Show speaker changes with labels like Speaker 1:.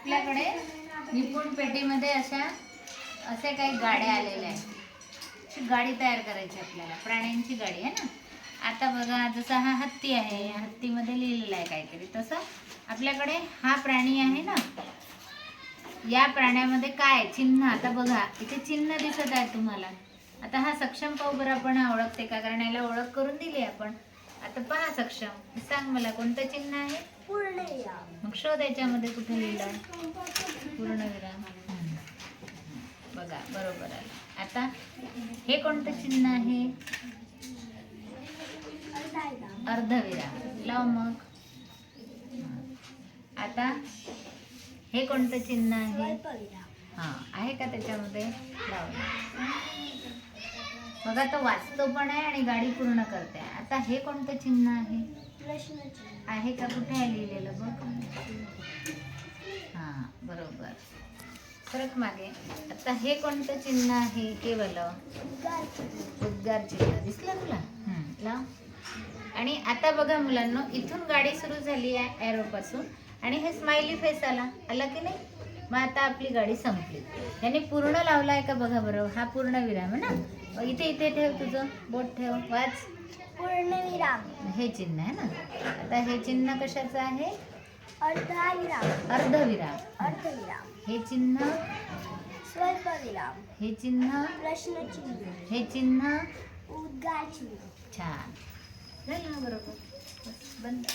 Speaker 1: आपल्याकडे निपुण पेटीमध्ये अशा असे काही गाड्या आलेल्या आहेत. गाडी तयार करायची आपल्याला. प्राण्यांची गाडी आहे ना? आता बघा जसा हा हत्ती आहे या हत्तीमध्ये लिहिलेला आहे काहीतरी. तसं आपल्याकडे हा प्राणी आहे ना? या प्राण्यामध्ये काय? चिन्ह. आता बघा इथे चिन्ह दिसत आहे तुम्हाला. आता हा सक्षम पाहू बरं आपण ओळखते का? कारण याला ओळख करून दिली आपण. आता पहा सक्षम सांग मला कोणतं चिन्ह आहे? मग शोध याच्यामध्ये कुठे लिहिलं? पूर्णविराम. बघा बरोबर आहे. आता हे कोणतं चिन्ह आहे? अर्धविराम. लाव मग. आता हे कोणतं चिन्ह आहे? हा आहे का त्याच्यामध्ये? लाव. बघा तो वाचतो पण आहे आणि गाडी पूर्ण करते. आता हे कोणतं चिन्ह आहे? आहे का? कुठे आहे लिहिलेलं? बघ. हा बरोबर. फरक मागे. आता हे कोणतं चिन्ह आहे? हे उद्गार चिन्ह. दिसलं तुला? लाव. आणि आता बघा मुलांना इथून गाडी सुरू झाली आहे ॲरोपासून आणि हे स्माइली फेस आला. आला की नाही? मग आता आपली गाडी संपली. याने पूर्ण लावला आहे का बघा बरं? हा पूर्ण विराम आहे ना? इथे इथे ठेव तुझं. बोट ठेव. वाच.
Speaker 2: पूर्णविराम
Speaker 1: हे चिन्ह आहे ना? आता हे चिन्ह कशाचं आहे?
Speaker 2: अर्धाविराम
Speaker 1: अर्धविराम
Speaker 2: अर्धविराम
Speaker 1: हे चिन्ह?
Speaker 2: स्वल्पविराम
Speaker 1: हे चिन्ह?
Speaker 2: प्रश्नचिन्ह
Speaker 1: हे चिन्ह?
Speaker 2: उद्गार चिन्ह.
Speaker 1: छान. झालं बरोबर बंद.